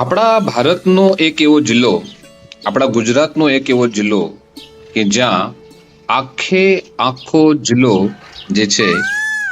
આપણા ભારતનો એક એવો જિલ્લો, આપણા ગુજરાતનો એક એવો જિલ્લો કે જ્યાં આખે આખો જિલ્લો જે છે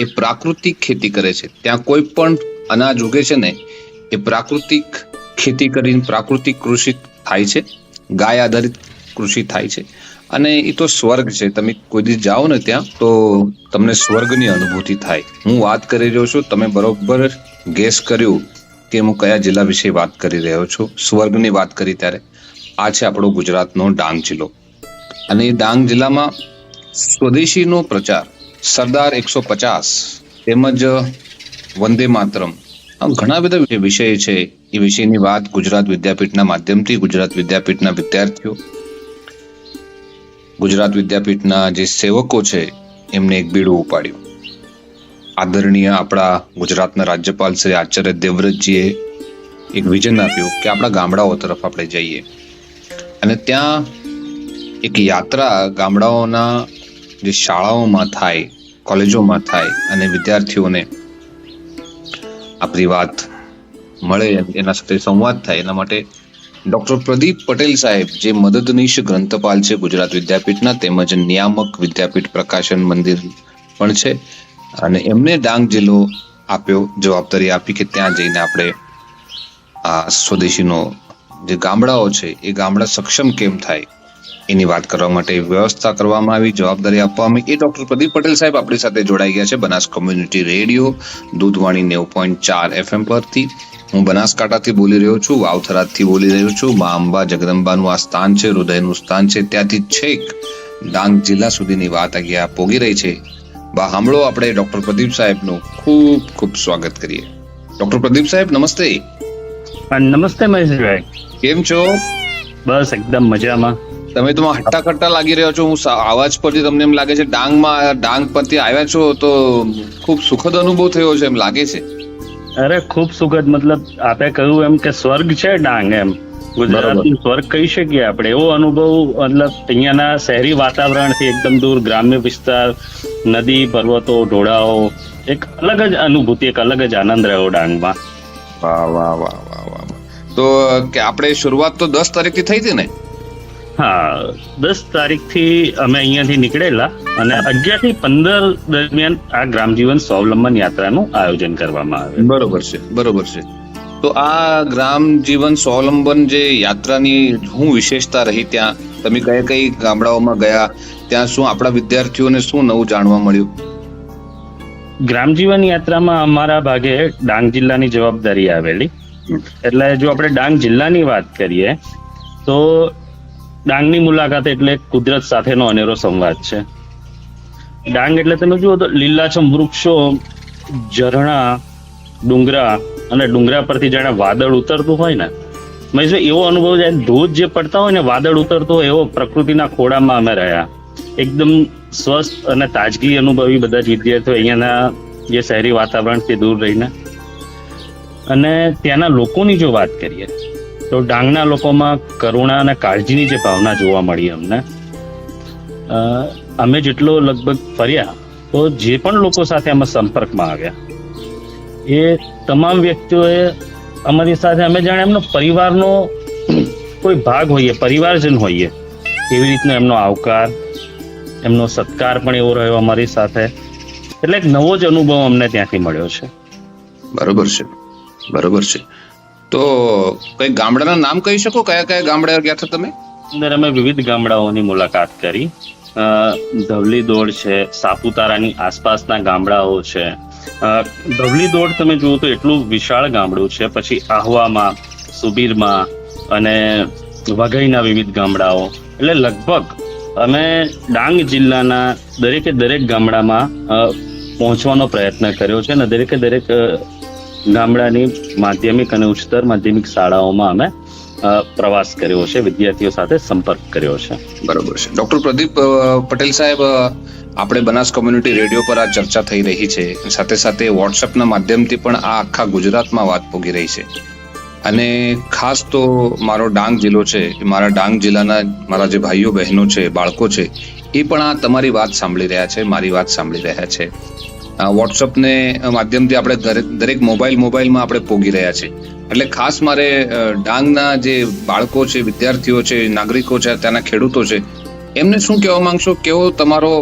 એ પ્રાકૃતિક ખેતી કરે છે. ત્યાં કોઈ પણ અનાજ ઉગે છે ને, એ પ્રાકૃતિક ખેતી કરીને પ્રાકૃતિક કૃષિ થાય છે, ગાય આધારિત કૃષિ થાય છે. અને એ તો સ્વર્ગ છે. તમે કોઈ દિવસ જાઓ ને ત્યાં તો તમને સ્વર્ગની અનુભૂતિ થાય. હું વાત કરી રહ્યો છું, તમે બરોબર ગેસ કર્યું કે હું કયા જિલ્લા વિશે વાત કરી રહ્યો છું? સ્વર્ગની વાત કરી ત્યારે આ છે આપણો ગુજરાતનો ડાંગ જિલ્લો. અને ડાંગ જિલ્લામાં સ્વદેશીનો પ્રચાર સરદાર એકસો પચાસ તેમજ વંદે માતરમ આ ઘણા બધા વિષય છે. એ વિષયની વાત ગુજરાત વિદ્યાપીઠના માધ્યમથી ગુજરાત વિદ્યાપીઠના વિદ્યાર્થીઓ, ગુજરાત વિદ્યાપીઠના જે સેવકો છે એમને એક બીડું ઉપાડ્યું. આદરણીય આપણા ગુજરાતના રાજ્યપાલ શ્રી આચાર્ય દેવવ્રતજીએ એક વિઝન આપ્યું કે આપણા ગામડાઓ તરફ આપણે જઈએ. અને ત્યાં એક યાત્રા ગામડાઓના જે શાળાઓમાં થાય, કોલેજોમાં થાય અને વિદ્યાર્થીઓને આપણી વાત મળે, એના સાથે સંવાદ થાય. એના માટે ડોક્ટર પ્રદીપ પટેલ સાહેબ, જે મદદનીશ ગ્રંથપાલ છે ગુજરાત વિદ્યાપીઠના, તેમજ નિયામક વિદ્યાપીઠ પ્રકાશન મંદિર પણ છે. અને એમને ડાંગ જિલ્લો આપ્યો, જવાબદારી આપી કે ત્યાં જઈને આપણે આ સ્વદેશીનો જે ગામડાઓ છે, એ ગામડા સક્ષમ કેમ થાય, એની વાત કરવા માટે વ્યવસ્થા કરવામાં આવી, જવાબદારી આપવામાં એ ડોક્ટર પ્રદીપ પટેલ સાહેબ આપણી સાથે જોડાઈ ગયા છે, બનાસ કોમ્યુનિટી રેડિયો, દૂધવાણી નેવું પોઈન્ટ ચાર એફએમ પરથી. હું બનાસકાંઠાથી બોલી રહ્યો છું વાવથરાદથી બોલી રહ્યો છું, મા અંબા જગદંબાનું આ સ્થાન છે, હૃદયનું સ્થાન છે, ત્યાંથી છેક ડાંગ જિલ્લા સુધીની વાત અહીંયા પોગી રહી છે. બા સાંભળો આપણે ડોક્ટર પ્રદીપ સાહેબનું ખૂબ ખૂબ સ્વાગત કરીએ. ડોક્ટર પ્રદીપ સાહેબ નમસ્તે. નમસ્તે મહેશભાઈ. કેમ છો? બસ એકદમ મજામાં. તમે તો હટ્ટા કટ્ટા લાગી રહ્યો છો. હું આવાજ પરથી તમને એમ લાગે છે ડાંગમાં ડાંગ પરથી આવ્યા છો તો ખૂબ સુખદ અનુભવ થયો છે એમ લાગે છે. અરે ખૂબ સુખદ. મતલબ આપે કહ્યું એમ કે સ્વર્ગ છે ડાંગ એમ. ગુજરાતનું સ્વર્ગ કહી શકીએ આપણે. એવો અનુભવ મતલબ અહીંયાના શહેરી વાતાવરણથી એકદમ દૂર ગ્રામ્ય વિસ્તાર નદી પર્વતો ઢોળાઓ એક અલગ જ અનુભૂતિ એક અલગ જ આનંદ રહ્યો ડાંગમાં. વાહ વાહ વાહ વાહ વાહ. તો કે આપણે શરૂઆત તો દસ તારીખથી થઈ હતી ને? હા દસ તારીખથી અમે અહીંયાથી નીકળેલા અને અગિયારથી પંદર દરમિયાન આ ગ્રામજીવન સ્વાવલંબન યાત્રાનું આયોજન કરવામાં આવે. બરોબર છે બરોબર છે. તો આ ગ્રામ જીવન સ્વાવલંબન જે યાત્રાની શું વિશેષતા રહી ત્યાં, તમે કયા કઈ ગામડાઓમાં ગયા, ત્યાં શું આપણા વિદ્યાર્થીઓને શું નવું જાણવા મળ્યું? ગ્રામ જીવન યાત્રામાં અમારા ભાગે ડાંગ જિલ્લાની જવાબદારી આવેલી. એટલે જો આપણે ડાંગ જિલ્લાની વાત કરીએ, તો ડાંગની મુલાકાત એટલે કુદરત સાથેનો અનેરો સંવાદ છે. ડાંગ એટલે તમે જુઓ તો લીલાછમ વૃક્ષો, ઝરણા, ડુંગરા અને ડુંગરા પરથી જાણે વાદળ ઉતરતું હોય ને મેં એવો અનુભવ જાય ધોધ જે પડતા હોય ને, વાદળ ઉતરતો હોય એવો પ્રકૃતિના ખોળામાં અમે રહ્યા. એકદમ સ્વસ્થ અને તાજગી અનુભવી બધા જ વિદ્યાર્થીઓ અહીંયાના જે શહેરી વાતાવરણથી દૂર રહીને. અને ત્યાંના લોકોની જો વાત કરીએ, તો ડાંગના લોકોમાં કરુણા અને કાળજીની જે ભાવના જોવા મળી અમને. અમે જેટલો લગભગ ફર્યા, તો જે પણ લોકો સાથે અમે સંપર્કમાં આવ્યા એ તમામ વ્યક્તિઓએ અમારી સાથે અમે જાણે એમનો પરિવારનો કોઈ ભાગ હોઈએ પરિવારજન હોઈએ એવી રીતનો એમનો આવકાર એમનો સત્કાર પણ એવો રહ્યો અમારી સાથે. એટલે એક નવો જ અનુભવ અમને ત્યાંથી મળ્યો છે. બરોબર છે. બરોબર છે. તો કઈ ગામડાના નામ કહી શકો? કયા કયા ગામડા ગયા હતા તમે? અંદર અમે વિવિધ ગામડાઓની મુલાકાત કરી. ધવલી દોડ છે સાપુતારાની આસપાસના ગામડાઓ છે ધવલી દોડ તમે જુઓ તો એટલું વિશાળ ગામડું છે. પછી આહવામાં, સુબીરમાં અને વઘઈના વિવિધ ગામડાઓ. એટલે લગભગ અમે ડાંગ જિલ્લાના દરેકે દરેક ગામડામાં પહોંચવાનો પ્રયત્ન કર્યો છે અને દરેકે દરેક ગામડાની માધ્યમિક અને ઉચ્ચતર માધ્યમિક શાળાઓમાં અમે પ્રવાસ કર્યો છે, વિદ્યાર્થીઓ સાથે સંપર્ક કર્યો છે. બરોબર છે. ડોક્ટર પ્રદીપ પટેલ સાહેબ આપણે બનાસ કોમ્યુનિટી રેડિયો પર આ ચર્ચા થઈ રહી છે. સાથે સાથે વોટ્સએપના માધ્યમથી પણ આ આખા ગુજરાતમાં વાત પોગી રહી છે. અને ખાસ તો મારો ડાંગ જિલ્લો છે. મારા ડાંગ જિલ્લાના મારા જે ભાઈઓ, બહેનો છે, બાળકો છે, એ પણ આ તમારી વાત સાંભળી રહ્યા છે, મારી વાત સાંભળી રહ્યા છે. વોટ્સઅપને માધ્યમથી આપણે દરેક દરેક મોબાઈલ, મોબાઈલમાં આપણે પોગી રહ્યા છે. એટલે ખાસ મારે ડાંગના જે બાળકો છે, વિદ્યાર્થીઓ છે, નાગરિકો છે, ત્યાંના ખેડૂતો છે, એમને શું કહેવા માંગશો? કેવો તમારો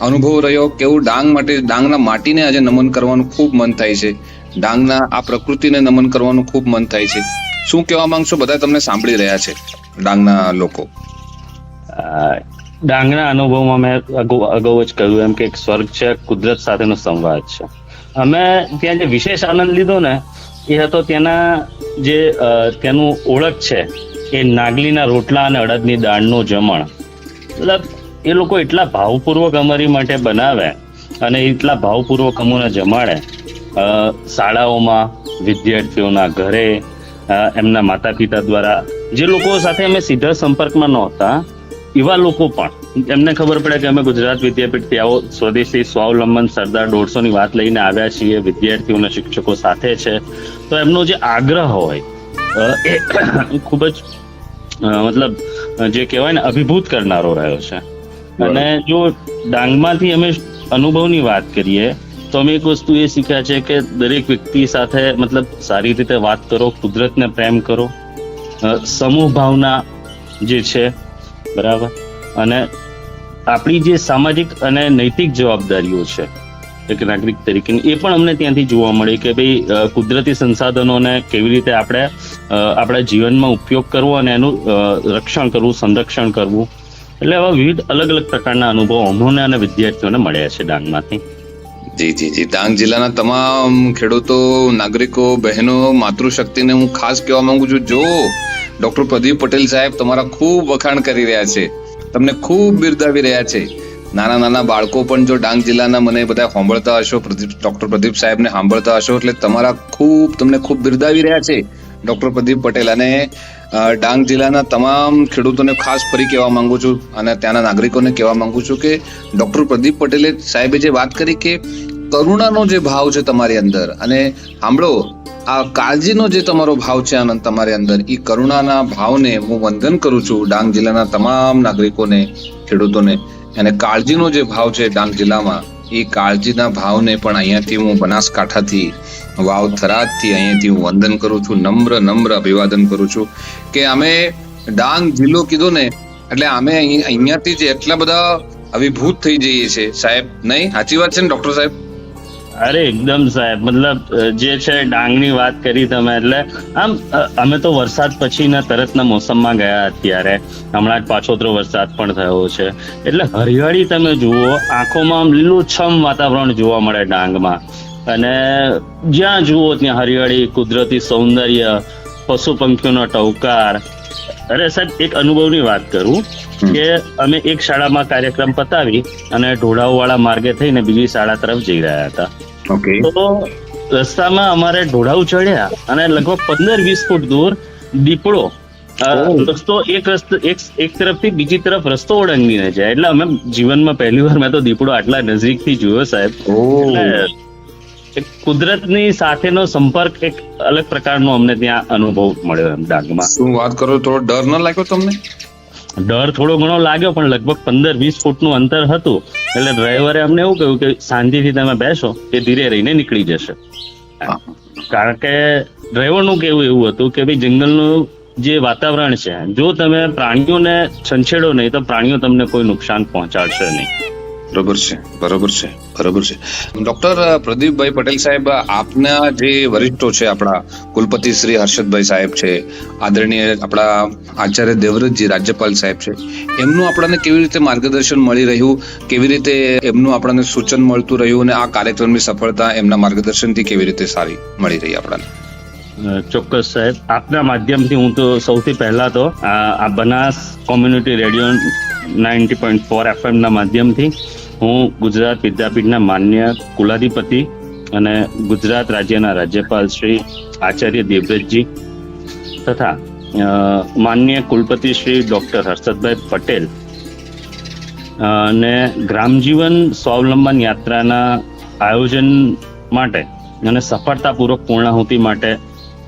અનુભવ રહ્યો? કેવું ડાંગ માટે, ડાંગના માટીને આજે નમન કરવાનું ખૂબ મન થાય છે? ડાંગના આ પ્રકૃતિને નમન કરવાનું ખૂબ મન થાય છે. શું કહેવા માંગશો? બધા તમને સાંભળી રહ્યા છે, ડાંગના લોકો. ડાંગના અનુભવમાં મેં અગાઉ જ કહ્યું એમ કે એક સ્વર્ગ છે, કુદરત સાથેનો સંવાદ છે. અમે ત્યાં જે વિશેષ આનંદ લીધો ને, એ હતો ત્યાંના જે ત્યાંનું ઓળખ છે, એ નાગલીના રોટલા અને અડદની દાળનું જમણ. મતલબ, એ લોકો એટલા ભાવપૂર્વક અમારી માટે બનાવે અને એટલા ભાવપૂર્વક અમોને જમાડે. શાળાઓમાં, વિદ્યાર્થીઓના ઘરે એમના માતા પિતા દ્વારા. જે લોકો સાથે અમે સીધા સંપર્કમાં નહોતા એવા લોકો પણ એમને ખબર પડે કે અમે ગુજરાત વિદ્યાપીઠથી આવો સ્વદેશી સ્વાવલંબન સરદાર દોઢસોની વાત લઈને આવ્યા છીએ વિદ્યાર્થીઓના શિક્ષકો સાથે છે. તો એમનો જે આગ્રહ હોય એ ખૂબ જ મતલબ જે કહેવાય ને અભિભૂત કરનારો રહ્યો છે. અને જો ડાંગમાંથી અમે અનુભવની વાત કરીએ તો અમે એક વસ્તુ એ શીખ્યા છે કે દરેક વ્યક્તિ સાથે મતલબ સારી રીતે વાત કરો કુદરતને પ્રેમ કરો. સમૂહ ભાવના જે છે બરાબર? અને આપણી જે સામાજિક અને નૈતિક જવાબદારીઓ છે, એક નાગરિક તરીકે એ પણ અમને ત્યાંથી જોવા મળે કે ભાઈ કુદરતી સંસાધનોને કેવી રીતે આપણે આપણા જીવનમાં ઉપયોગ કરવો અને એનું રક્ષણ કરવું, સંરક્ષણ કરવું. એટલે આવા વિવિધ અલગ અલગ પ્રકારના અનુભવો અમોને અને વિદ્યાર્થીઓને મળ્યા છે ડાંગમાંથી. જી જી જી. ડાંગ જિલ્લાના તમામ ખેડૂતો, નાગરિકો, બહેનો, માતૃશક્તિને હું ખાસ કહેવા માંગુ છું. જો ડોક્ટર પ્રદીપ પટેલ સાહેબ તમારા ખૂબ વખાણ કરી રહ્યા છે, તમને ખૂબ બિરદાવી રહ્યા છે, નાના નાના બાળકો પણ જો ડાંગ જિલ્લાના મને બધા સાંભળતા હશો, પ્રદીપ, ડોક્ટર પ્રદીપ સાહેબને સાંભળતા હશો, એટલે તમારા ખૂબ, તમને ખૂબ બિરદાવી રહ્યા છે, ડોક્ટર પ્રદીપ પટેલ. અને ડાંગ જિલ્લાના તમામ ખેડૂતોને ખાસ ફરી કહેવા માંગુ છું અને ત્યાંના નાગરિકોને કહેવા માંગુ છું કે ડોક્ટર પ્રદીપ પટેલે સાહેબે જે વાત કરી કે કરુણાનો જે ભાવ છે તમારી અંદર અને સાંભળો, આ કાળજીનો જે તમારો ભાવ છે આનંદ તમારી અંદર એ કરુણાના ભાવને હું વંદન કરું છું ડાંગ જિલ્લાના તમામ નાગરિકોને, ખેડૂતોને અને કાળજીનો જે ભાવ છે ડાંગ જિલ્લામાં એ કાળજીના ભાવને પણ અહીંયાથી હું બનાસકાંઠાથી વાવ થરાદથી અહીંયાથી હું વંદન કરું છું, નમ્ર નમ્ર અભિવાદન કરું છું કે અમે ડાંગ જિલ્લો કીધો ને, એટલે અમે અહીં, અહીંયાથી જ એટલા બધા અભિભૂત થઈ જઈએ છે સાહેબ, નહીં? સાચી વાત છે ને, ડોક્ટર સાહેબ? અરે, એકદમ સાહેબ. મતલબ જે છે ડાંગની વાત કરી તમે, એટલે આમ અમે તો વરસાદ પછીના તરતના મોસમમાં ગયા અત્યારે. હમણાં જ પાછોતરો વરસાદ પણ થયો છે. એટલે હરિયાળી તમે જુઓ, આંખોમાં આમ લીલુંછમ વાતાવરણ જોવા મળે ડાંગમાં. અને જ્યાં જુઓ ત્યાં હરિયાળી કુદરતી સૌંદર્ય પશુ પંખીઓનો ટવકાર. અરે સાહેબ એક અનુભવની વાત કરું કે અમે એક શાળામાં કાર્યક્રમ પતાવી અને ઢોળાવવાળા માર્ગે થઈને બીજી શાળા તરફ જઈ રહ્યા હતા. તો રસ્તામાં અમારે ઢોળાવ ચડ્યા અને લગભગ પંદર વીસ ફૂટ દૂર દીપડો રસ્તો એક રસ્તો એક એક તરફથી બીજી તરફ રસ્તો ઓળંગીને જાય. એટલે અમે જીવનમાં પહેલી વાર મેં તો દીપડો આટલા નજીકથી જોયો સાહેબ. કુદરતની સાથેનો સંપર્ક એક અલગ પ્રકારનો અમને ત્યાં અનુભવ મળ્યો એમ ડાંગમાં. શું વાત કરો થોડો ડર ન લાગ્યો તમને? ડર થોડો ઘણો લાગ્યો પણ લગભગ પંદર વીસ ફૂટનું અંતર હતું. એટલે ડ્રાઈવરે અમને એવું કહ્યું કે શાંતિથી તમે બેસો એ ધીરે રહીને નીકળી જશે. કારણ કે ડ્રાઈવરનું કેવું એવું હતું કે ભાઈ જંગલનું જે વાતાવરણ છે જો તમે પ્રાણીઓને છંછેડો નહીં તો પ્રાણીઓ તમને કોઈ નુકસાન પહોંચાડશે નહીં. બરોબર છે બરોબર છે બરોબર છે. ડોક્ટર પ્રદીપભાઈ પટેલ સાહેબ, આપના જે વરિષ્ઠો છે આપણા કુલપતિ શ્રી હર્ષદભાઈ સાહેબ છે, આદરણીય આપણા આચાર્ય દેવવ્રતજી રાજ્યપાલ સાહેબ છે, એમનું આપણને કેવી રીતે માર્ગદર્શન મળી રહ્યું? કેવી રીતે એમનું આપણને સૂચન મળતું રહ્યું અને આ કાર્યક્રમની સફળતા એમના માર્ગદર્શનથી કેવી રીતે સારી મળી રહી આપણને? ચોક્કસ સાહેબ. આપના માધ્યમથી હું તો સૌથી પહેલા તો આ Banas community radio ninety point four એફએમના માધ્યમથી હું ગુજરાત વિદ્યાપીઠના માન્ય કુલાધિપતિ અને ગુજરાત રાજ્યના રાજ્યપાલ શ્રી આચાર્ય દેવવ્રતજી તથા માન્ય કુલપતિ શ્રી ડોક્ટર હર્ષદભાઈ પટેલ અને ગ્રામજીવન સ્વાવલંબન યાત્રાના આયોજન માટે અને સફળતાપૂર્વક પૂર્ણાહુતિ માટે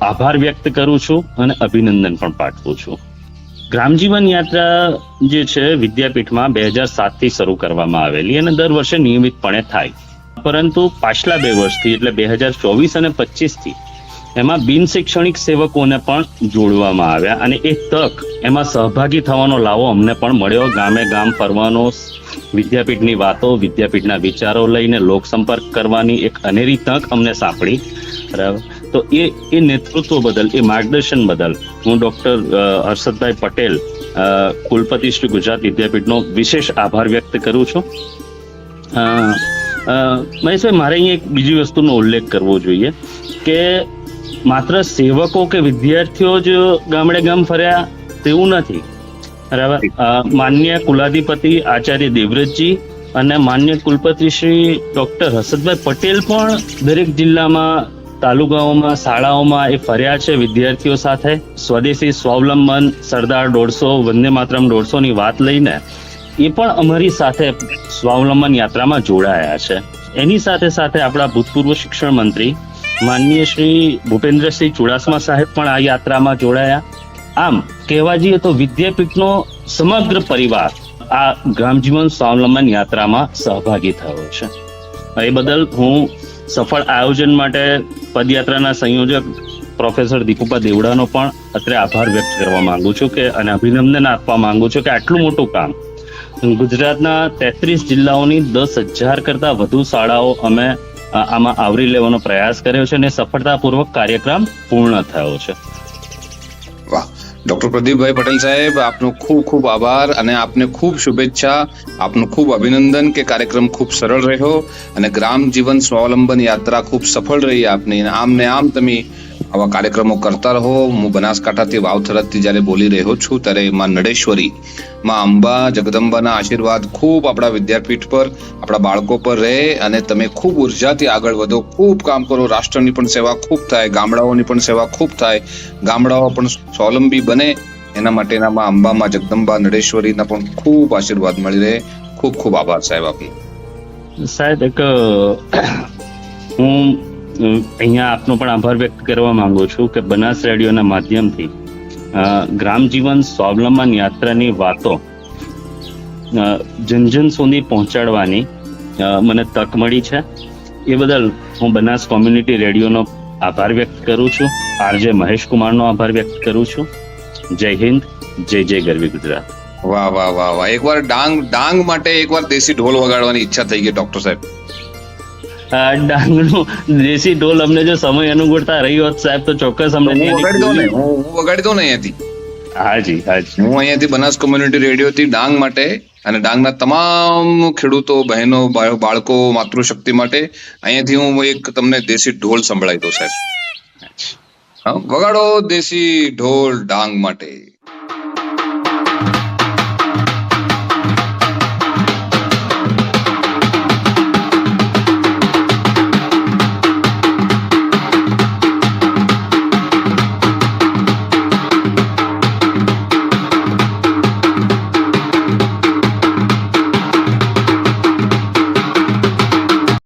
આભાર વ્યક્ત કરું છું અને અભિનંદન પણ પાઠવું છું. ગ્રામજીવન યાત્રા જે છે, વિદ્યાપીઠમાં બે હજાર સાતથી શરૂ કરવામાં આવેલી અને દર વર્ષે નિયમિતપણે થાય. પરંતુ પાછલા બે વર્ષથી, એટલે બે હજાર ચોવીસ અને પચીસથી એમાં બિન શૈક્ષણિક સેવકોને પણ જોડવામાં આવ્યા અને એ તક એમાં સહભાગી થવાનો લાવો અમને પણ મળ્યો. ગામે ગામ ફરવાનો, વિદ્યાપીઠની વાતો, વિદ્યાપીઠના વિચારો લઈને લોકસંપર્ક કરવાની એક અનેરી તક અમને સાંપડી. બરાબર? તો એ એ નેતૃત્વ બદલ, એ માર્ગદર્શન બદલ હું ડૉક્ટર હર્ષદભાઈ પટેલ કુલપતિ શ્રી ગુજરાત વિદ્યાપીઠનો વિશેષ આભાર વ્યક્ત કરું છું. મહેશભાઈ, મારે અહીંયા એક બીજી વસ્તુનો ઉલ્લેખ કરવો જોઈએ કે માત્ર સેવકો કે વિદ્યાર્થીઓ જ ગામડે ગામ ફર્યા તેવું નથી. બરાબર? માન્ય કુલાધિપતિ આચાર્ય દેવવ્રતજી અને માન્ય કુલપતિ શ્રી ડોક્ટર હર્ષદભાઈ પટેલ પણ દરેક જિલ્લામાં તાલુકાઓમાં, શાળાઓમાં એ ફર્યા છે વિદ્યાર્થીઓ સાથે. સ્વદેશી સ્વાવલંબન, સરદાર દોઢસો, વંદે માતરમ દોઢસો ની વાત લઈને એ પણ અમારી સાથે સ્વાવલંબન યાત્રામાં જોડાયા છે. એની સાથે સાથે આપણા ભૂતપૂર્વ શિક્ષણ મંત્રી, માનનીય શ્રી ભૂપેન્દ્રસિંહ ચુડાસમા સાહેબ પણ આ યાત્રામાં જોડાયા. આમ, કહેવા જઈએ તો વિદ્યાપીઠનો સમગ્ર પરિવાર આ ગ્રામજીવન સ્વાવલંબન યાત્રામાં સહભાગી થયો છે. એ બદલ હું સફળ આયોજન માટે પદયાત્રાના સંયોજક પ્રોફેસર દીપુભા દેવડાનો પણ અત્રે આભાર વ્યક્ત કરવા માંગુ છું કે અને અભિનંદન આપવા માંગુ છું કે આટલું મોટું કામ. ગુજરાતના તેત્રીસ જિલ્લાઓની દસ હજાર કરતા વધુ શાળાઓ અમે આમાં આવરી લેવાનો પ્રયાસ કર્યો છે અને સફળતાપૂર્વક કાર્યક્રમ પૂર્ણ થયો છે. ડોક્ટર પ્રદીપભાઈ પટેલ સાહેબ, આપનો ખૂબ ખૂબ આભાર અને આપને ખૂબ શુભેચ્છા, આપનું ખૂબ અભિનંદન કે કાર્યક્રમ ખૂબ સરળ રહ્યો અને ગ્રામ જીવન સ્વાવલંબન યાત્રા ખૂબ સફળ રહી આપની. આમ ને આમ તમે આવા કાર્યક્રમો કરતા રહો. હું બનાસકાંઠાથી વાવથરાથી જ્યારે બોલી રહ્યો છું, ત્યારે માં નડેશ્વરી, માં અંબા, જગદંબાના આશીર્વાદ ખૂબ આપણા વિદ્યાપીઠ પર, આપણા બાળકો પર રહે અને તમે ખૂબ ઉર્જાથી આગળ વધો. ખૂબ કામ કરો. રાષ્ટ્રની પણ સેવા ખૂબ થાય, ગામડાઓની પણ સેવા ખૂબ થાય. ગામડાઓ પણ સ્વાવલંબી બને. એના માટેના માં અંબામાં જગદંબા, નડેશ્વરીના પણ ખૂબ આશીર્વાદ મળી રહે. ખૂબ ખૂબ આભાર સાહેબ આપનો. સાહેબ, એક હું અહીંયા આપનો પણ આભાર વ્યક્ત કરવા માંગુ છું કે બનાસ રેડિયોના માધ્યમથી ગ્રામજીવન ગ્રામ જીવન સ્વાવલંબન યાત્રાની વાતો જન જન સુધી પહોંચાડવાની મને તક મળી છે. એ બદલ હું બનાસ કોમ્યુનિટી રેડિયોનો આભાર વ્યક્ત કરું છું. આરજે મહેશ કુમારનો આભાર વ્યક્ત કરું છું. જય હિન્દ, જય જય ગરવી ગુજરાત. વાહ વાહ વાહ વાહ. એકવાર ડાંગ ડાંગ માટે એકવાર દેશી ઢોલ વગાડવાની ઈચ્છા થઈ ગઈ, ડોક્ટર સાહેબ. ડાંગનું દેશી ઢોલ અમને જો સમય અનુકૂળતા રહી હોત સાહેબ તો ચોક્કસ અમને હું વગાડી દઉં ને હું વગાડી દઉં ને અહીંયાથી. હાજી હાજી. હું અહીંયાથી બનાસ કોમ્યુનિટી રેડિયોથી ડાંગ માટે અને ડાંગના તમામ ખેડૂતો બહેનો બાળકો માતૃશક્તિ માટે અહીંયાથી હું એક તમને દેશી ઢોલ સંભળાવી દઉં સાહેબ. હા વગાડો દેશી ઢોલ ડાંગ માટે.